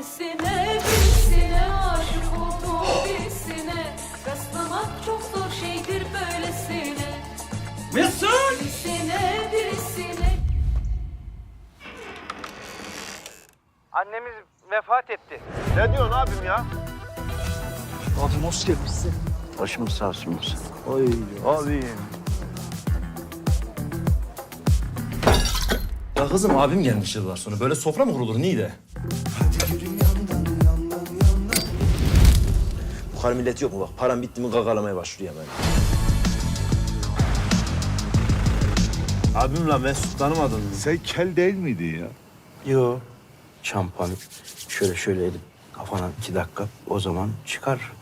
Birisine birisine aşık oldum birisine Rastlamak çok zor şeydir böylesine Mesut! Birisine birisine Annemiz vefat etti. Ne diyorsun abim ya? Abim hoş gelmişsin. Başımız sağ olsun Musa. Ay Abim. Ya kızım abim gelmiş yıllar sonra. Böyle sofra mı kurulur Niğde? Bu kadar millet yok mu bak? Param bitti mi gagalamaya başlıyor hemen. Abimle Mesut tanımadın mı? sen kel değil miydin ya? Yo. Şampuan şöyle şöyle edip kafana iki dakika o zaman çıkar.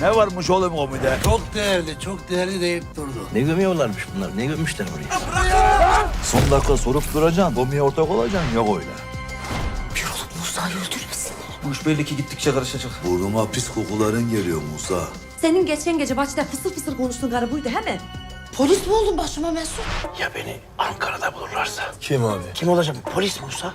Ne varmış oğlum o müde? Çok değerli, çok değerli deyip durdu. Ne gömüyorlarmış bunlar? Ne gömmüşler oraya? Son dakika sorup duracaksın. Domiye ortak olacaksın. Yok öyle. Bu iş belli ki gittikçe karışacak. Burnuma pis kokuların geliyor Musa. Senin geçen gece bahçede fısır fısır konuştuğun karı buydu he mi? Polis mi oldun başıma Mesut? Ya beni Ankara'da bulurlarsa? Kim abi? Kim olacak? Polis Musa.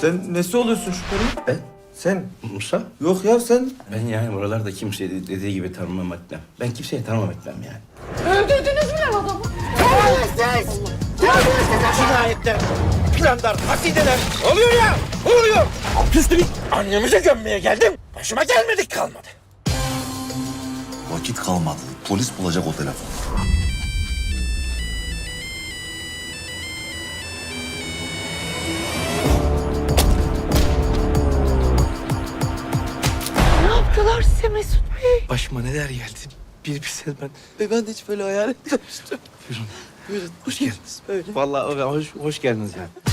Sen nesi oluyorsun şüpheli? Ben? Sen? Musa? Yok ya sen. Ben yani buralarda kimseyi de- dediği gibi tanımam etmem. Ben kimseyi tanımam etmem yani. Cinayetler, planlar, hasideler. Oluyor ya, oluyor. Üstelik annemizi gömmeye geldim. Başıma gelmedik kalmadı. Vakit kalmadı. Polis bulacak o telefonu. Başıma neler geldi. Bir bilsen ben. Ve ben de hiç böyle hayal etmemiştim. Buyurun. Buyurun. Hoş geldiniz. Böyle. Vallahi hoş, hoş geldiniz yani.